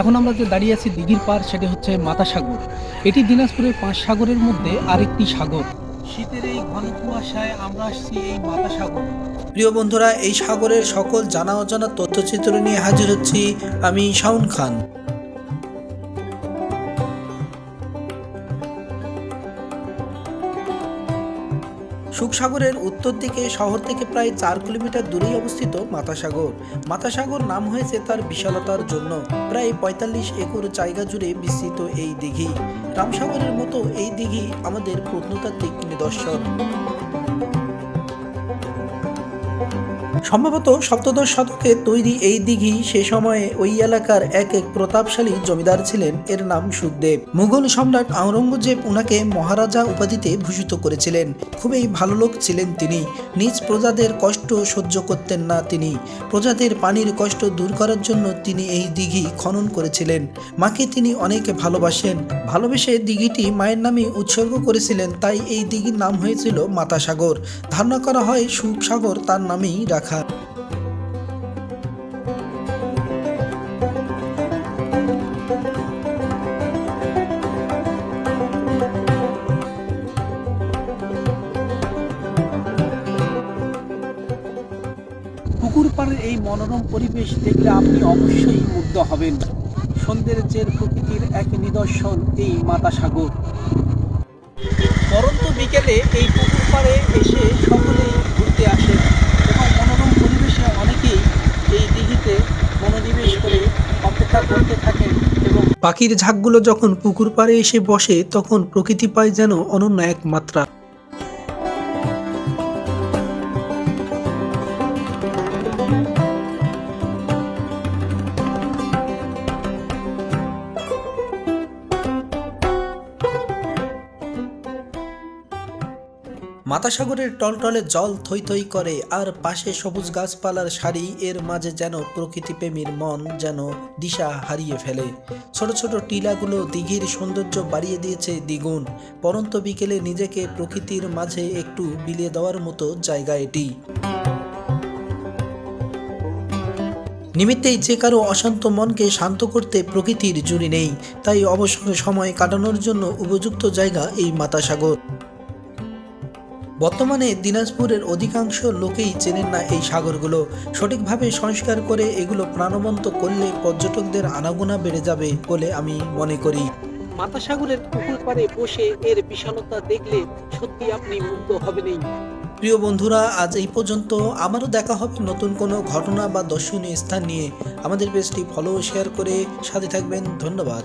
এখন আমরা যে দাঁড়িয়ে আছি দিঘির পার, সেটি হচ্ছে মাতা সাগর। এটি দিনাজপুরের পাঁচ সাগরের মধ্যে আরেকটি সাগর। শীতের এই ঘন কুয়াশায় আমরা আসছি এই মাতা সাগর। প্রিয় বন্ধুরা, এই সাগরের সকল জানা অজানা তথ্যচিত্র নিয়ে হাজির হচ্ছি আমি শাউন খান। সুখসাগরের উত্তর দিকে, শহর থেকে প্রায় চার কিলোমিটার দূরেই অবস্থিত মাতাসাগর। মাতাসাগর নাম হয়েছে তার বিশালতার জন্য। প্রায় পঁয়তাল্লিশ একর জায়গা জুড়ে বিস্তৃত এই দিঘি। রামসাগরের মতো এই দিঘি আমাদের প্রত্নতাত্ত্বিক নিদর্শন। সম্ভবত সপ্তদশ শতকে তৈরি এই দিঘি সে সময়ে ওই এলাকার এক এক প্রতাপশালী জমিদার ছিলেন। এর নাম সুখদেব। মুঘল সম্রাট আওরঙ্গজেব উনাকে মহারাজা উপাধিতে ভূষিত করেছিলেন। খুবই ভালো লোক ছিলেন তিনি। নিজ প্রজাদের কষ্ট সহ্য করতেন না তিনি। প্রজাদের পানির কষ্ট দূর করার জন্য তিনি এই দিঘি খনন করেছিলেন। মাকে তিনি অনেক ভালোবাসেন। ভালোবেসে দিঘিটি মায়ের নামে উৎসর্গ করেছিলেন। তাই এই দিঘির নাম হয়েছিল মাতাসাগর। ধারণা করা হয় সুখসাগর তার নামেই রাখা পুকুর পাড়ের এই মনোরম পরিবেশ দেখলে আপনি অবশ্যই মুগ্ধ হবেন। সৌন্দর্যের প্রকৃতির এক নিদর্শন এই মাতা সাগর পরন্ত বিকেলে এই পুকুর পাড়ে এসে সকলেই ঘুরতে আসেন এবং মনোরম পরিবেশে অনেকেই এই দিঘিতে মনোনিবেশ করে অপেক্ষা করতে থাকেন এবং পাখির ঝাঁকগুলো যখন পুকুর পাড়ে এসে বসে, তখন প্রকৃতি পায় যেন অনন্য এক মাত্রা। মাতাসাগরের টলটলে জল থই থই করে, আর পাশে সবুজ গাছপালার সারি, এর মাঝে যেন প্রকৃতিপ্রেমীর মন যেন দিশা হারিয়ে ফেলে। ছোট ছোট টিলাগুলো দিঘির সৌন্দর্য বাড়িয়ে দিয়েছে দ্বিগুণ, পরন্ত বিকেলে নিজেকে প্রকৃতির মাঝে একটু বিলিয়ে দেওয়ার মতো জায়গা এটি। নিমিত্তেই যে কারও অশান্ত মনকে শান্ত করতে প্রকৃতির জুড়ি নেই, তাই অবসর সময় কাটানোর জন্য উপযুক্ত জায়গা এই মাতাসাগর। বর্তমানে দিনাজপুরের অধিকাংশ লোকেই চেনেন না এই সাগরগুলো। সঠিকভাবে সংস্কার করে এগুলো প্রাণবন্ত করলে পর্যটকদের আনাগোনা বেড়ে যাবে বলে আমি মনে করি। মাতা সাগরের পুকুর পাড়ে বসে এর বিশালতা দেখলে সত্যি আপনি মুগ্ধ হবেনই। প্রিয় বন্ধুরা আজ এই পর্যন্ত। আমারও দেখা হবে নতুন কোনো ঘটনা বা দর্শনীয় স্থান নিয়ে। আমাদের পেজটি ফলো শেয়ার করে সাথে থাকবেন। ধন্যবাদ।